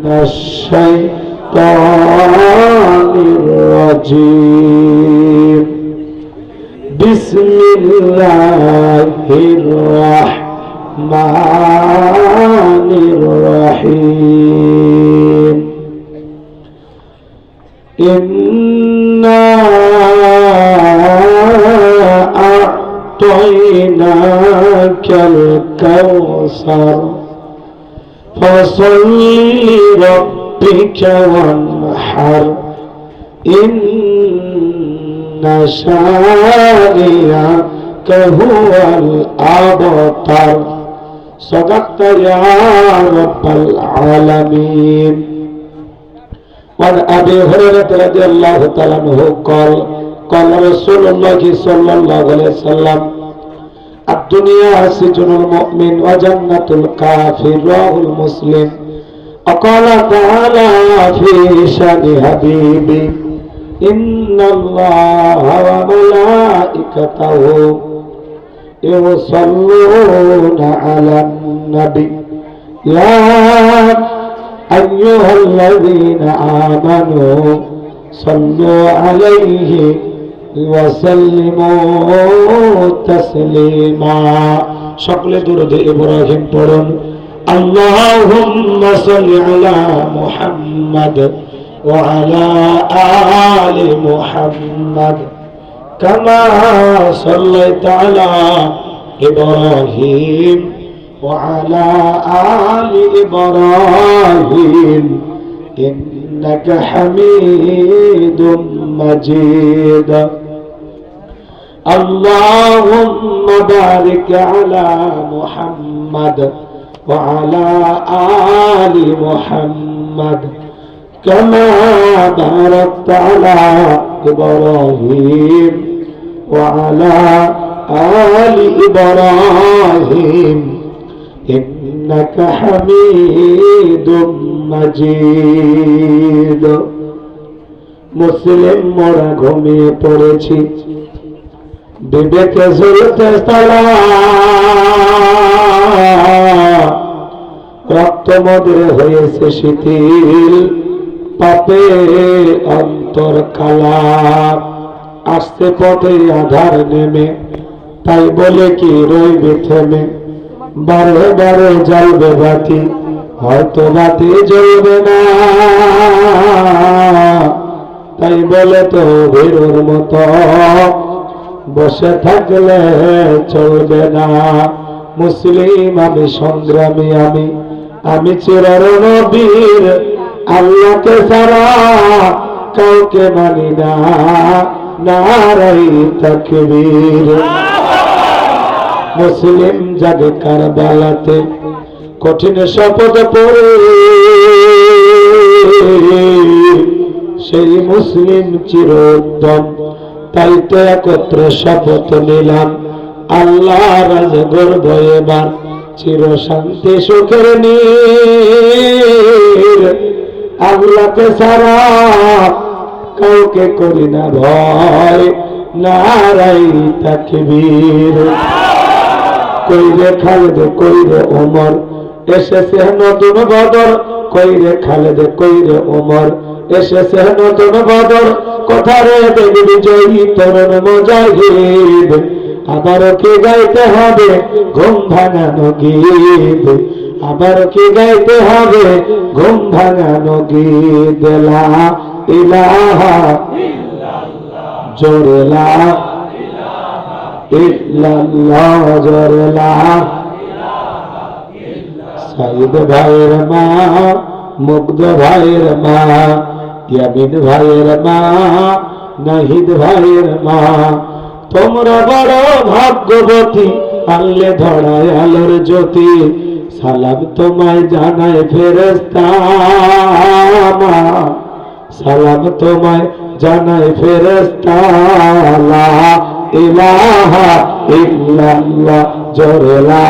الشيطان الرجيم. بسم الله الرحمن الرحيم. إنا أعطيناك الكوثر فصل لربك وانحر إن شانئك هو الأبتر صدقت يا رب العالمين وعن أبي هريرة رضي الله تعالى عنه قال قال رسول الله صلى الله عليه وسلم الدنيا سجن المؤمن وجنة الكافر رواه المسلم وقال تعالى في شان حبيبي إن الله وملائكته يصلون على النبي يا أيها الذين آمنوا صلوا عليه وسلموا تسليما সকলে দুরুদ ইব্রাহিম পড়ুন اللهم صل على محمد وعلى آل محمد كما صليت على إبراهيم وعلى آل إبراهيم إنك حميد مجيد اللهم بارك على محمد وعلى آل محمد كما باركت على إبراهيم وعلى آل إبراهيم إنك حميد مجيد মুসলিম মোরা ঘুমিয়ে পড়েছি বিবেকে ঝুলতে রক্ত মধুরে হয়েছে শিথিল, পাপে অন্তর কালা। আসতে পথে আধার নেমে, তাই বলে কি রইবে থেমে? বারে বারে জ্বলবে বাতি, হয়তো বাতি জ্বলবে না। তাই বলে তো ভীরুর মতো বসে থাকলে চলবে না। মুসলিম আমি, সংগ্রামী আমি আমি চিরার নবীর আল্লাহকে সারা কাউকে মানি না। নারাই তাকবীর। মুসলিম যাবে কারবালাতে কঠিন শপথ পড়ে। সেই মুসলিম চিরোদ্দম তাই তো একত্র শপথ নিলাম। আল্লাহ রাজ গর্ব এবার। চির শান্তি, সুখের নীর। আল্লাহকে সারা কাউকে করি না ভয়। নারাই তাকবীর। কইরে খালেদ, কইরে ওমর। এসেছে নতুন বদর। কইরে খালেদ, কইরে ওমর। এসেছে নতুন বদর। কথারে দেখবি জয়ী তরুণ মজাহিদ। আবারও কি গাইতে হবে ঘুম ভাঙানো গীত? আবারও কি গাইতে হবে ঘুম ভাঙানো গীত? লা জোরেলা ইল্লাল্লাহ। মা মুগ্ধ ভাইয়ের মা, ইয়ামিন ভাইয়ের মা, নাহিদ ভাইয়ের মা। তোমরা বড় ভাগ্যবতী, আনলে ধরায় আলোর জ্যোতি, সালাম তোমায় জানায় ফেরেস্তা সালাম তোমায় জানায় ফেরেস্তা ইলাহা ইল্লাল্লাহ, জোরে লা